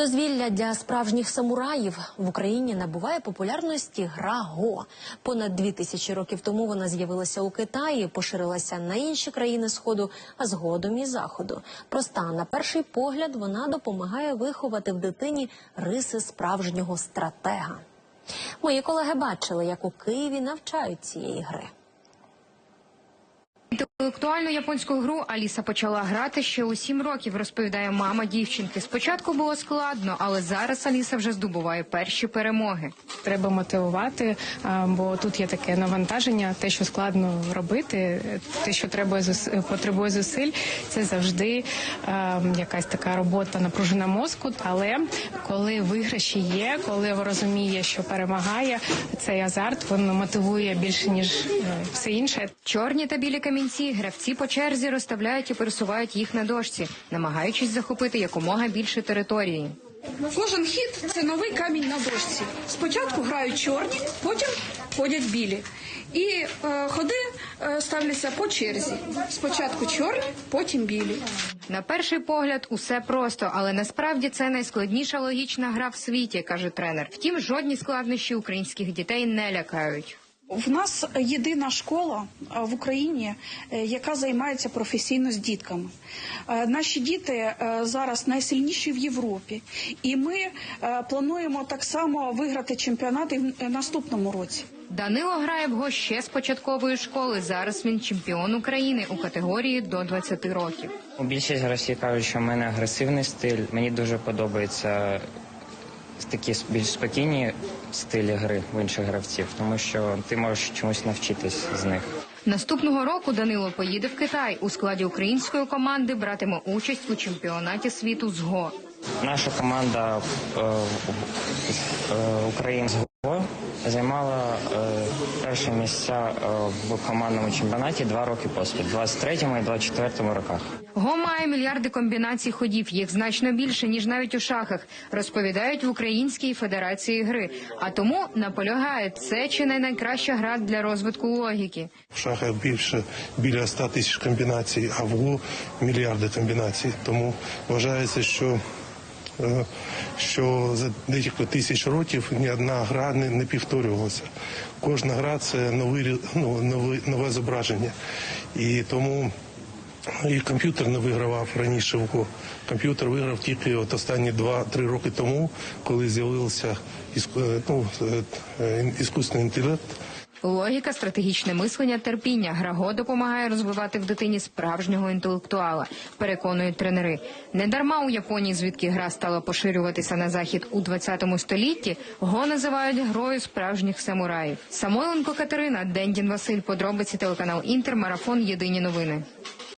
Дозвілля для справжніх самураїв в Україні набуває популярності гра Го. Понад дві тисячі років тому вона з'явилася у Китаї, поширилася на інші країни Сходу, а згодом і заходу. Проста на перший погляд вона допомагає виховати в дитині риси справжнього стратега. Мої колеги бачили, як у Києві навчають цієї гри. Інтелектуальну японську гру Аліса почала грати ще у сім років, розповідає мама дівчинки. Спочатку було складно, але зараз Аліса вже здобуває перші перемоги. Треба мотивувати, бо тут є таке навантаження, те, що складно робити, те, що треба потребує зусиль, це завжди якась така робота напружена мозку. Але коли виграші є, коли розуміє, що перемагає, цей азарт він мотивує більше ніж е, все інше. Чорні та білі камінці гравці по черзі розставляють і пересувають їх на дошці, намагаючись захопити якомога більше території. Кожен хід це новий камінь на дошці. Спочатку грають чорні, потім ходять білі. І е, ходи е, ставляться по черзі. Спочатку чорні, потім білі. На перший погляд усе просто, але насправді це найскладніша логічна гра в світі, каже тренер. Втім, жодні складнощі українських дітей не лякають. В нас єдина школа е, в Україні, е, яка займається професійно з дітками. Е, Наші діти зараз найсильніші в Європі, і ми плануємо так само виграти чемпіонат і в наступному році. Данило грає в го ще з початкової школи. Зараз він чемпіон України у категорії до 20 років. Більшість гравців кажуть, що в мене агресивний стиль. Мені дуже подобається такі більш спокійні стилі гри в інших гравців, тому що ти можеш чомусь навчитись з них. Наступного року Данило поїде в Китай у складі української команди. Братиме участь у чемпіонаті світу з го. Наша команда е, е, Україн з ГО займала е, перше місця е, в командному чемпіонаті два роки поспіль, в 23-му і 24-му роках. Го має мільярди комбінацій ходів, їх значно більше ніж навіть у шахах. Розповідають в Українській федерації гри. А тому наполягає це чи не найкраща гра для розвитку логіки. В шахах більше біля 100 тисяч комбінацій, а в ГО мільярди комбінацій. Тому вважається, що, е, що за декілька тисяч років ні одна гра не, не повторювалася. Кожна гра це новий, ну, новий, нове зображення. І тому і комп'ютер не вигравав раніше ГО. Комп'ютер виграв тільки от останні 2-3 роки тому, коли з'явився е, ну, е, е, іскусний інтелект. Логіка, стратегічне мислення, терпіння. Граго допомагає розвивати в дитині справжнього інтелектуала, переконують тренери. Недарма у Японії, звідки гра стала поширюватися на захід у 20 столітті, го називають грою справжніх самураїв. Самойленко Катерина, Дендін Василь, подробиці телеканал Інтер, марафон. Єдині новини.